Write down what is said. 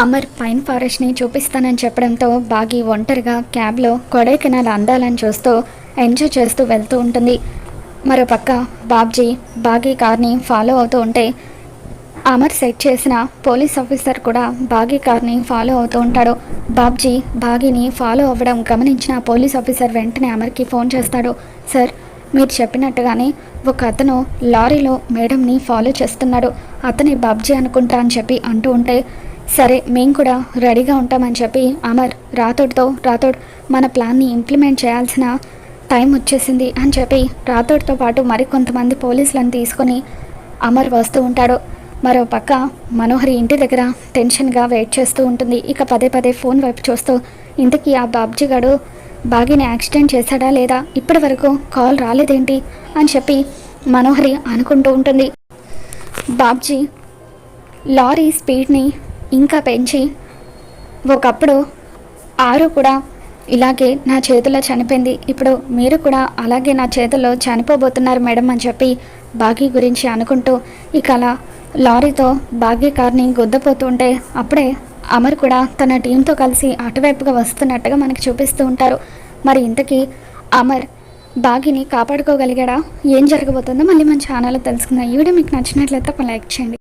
Amar pine ఫారెస్ట్ని చూపిస్తానని చెప్పడంతో బాగి ఒంటరిగా క్యాబ్లో కొడైకెనాల్ అందాలని చూస్తూ ఎంజాయ్ చేస్తూ వెళ్తూ ఉంటుంది. మరోపక్క బాబ్జీ బాగి కార్ని ఫాలో అవుతూ ఉంటే అమర్ సెట్ చేసిన పోలీస్ ఆఫీసర్ కూడా బాగి కార్ని ఫాలో అవుతూ ఉంటాడు. బాబ్జీ బాగిని ఫాలో అవ్వడం గమనించిన పోలీస్ ఆఫీసర్ వెంటనే అమర్కి ఫోన్ చేస్తాడు. సార్ మీరు చెప్పినట్టుగానే ఒక అతను లారీలో మేడంని ఫాలో చేస్తున్నాడు. అతని బాబ్జీ అనుకుంటా అని చెప్పి అంటూ ఉంటే సరే మేము కూడా రెడీగా ఉంటామని చెప్పి అమర్ రాథోడ్తో రాథోడ్ మన ప్లాన్ని ఇంప్లిమెంట్ చేయాల్సిన టైం వచ్చేసింది అని చెప్పి రాథోడ్తో పాటు మరికొంతమంది పోలీసులను తీసుకొని అమర్ వస్తూ ఉంటాడు. మరో పక్క మనోహరి ఇంటి దగ్గర టెన్షన్గా వెయిట్ చేస్తూ ఉంటుంది. ఇక పదే పదే ఫోన్ వైపు చూస్తూ ఇంతకీ ఆ బాబ్జీ గడు బాగిని యాక్సిడెంట్ చేశాడా లేదా? ఇప్పటి వరకు కాల్ రాలేదేంటి? అని చెప్పి మనోహరి అనుకుంటూ ఉంటుంది. బాబ్జీ లారీ స్పీడ్ని ఇంకా పెంచి ఒకప్పుడు ఆరు కూడా ఇలాగే నా చేతిలో చనిపోయింది. ఇప్పుడు మీరు కూడా అలాగే నా చేతిలో చనిపోబోతున్నారు మేడం అని చెప్పి బాగీ గురించి అనుకుంటూ ఇక అలా లారీతో బాగీ కార్ని గుద్దపోతుంటే అప్పుడే అమర్ కూడా తన టీంతో కలిసి అటువైపుగా వస్తున్నట్టుగా మనకి చూపిస్తూ ఉంటారు. మరి ఇంతకీ అమర్ బాగిని కాపాడుకోగలిగాడా? ఏం జరగబోతుందో మళ్ళీ మన ఛానల్లో తెలుసుకుందాం. ఈ వీడియో మీకు నచ్చినట్లయితే ఒక లైక్ చేయండి.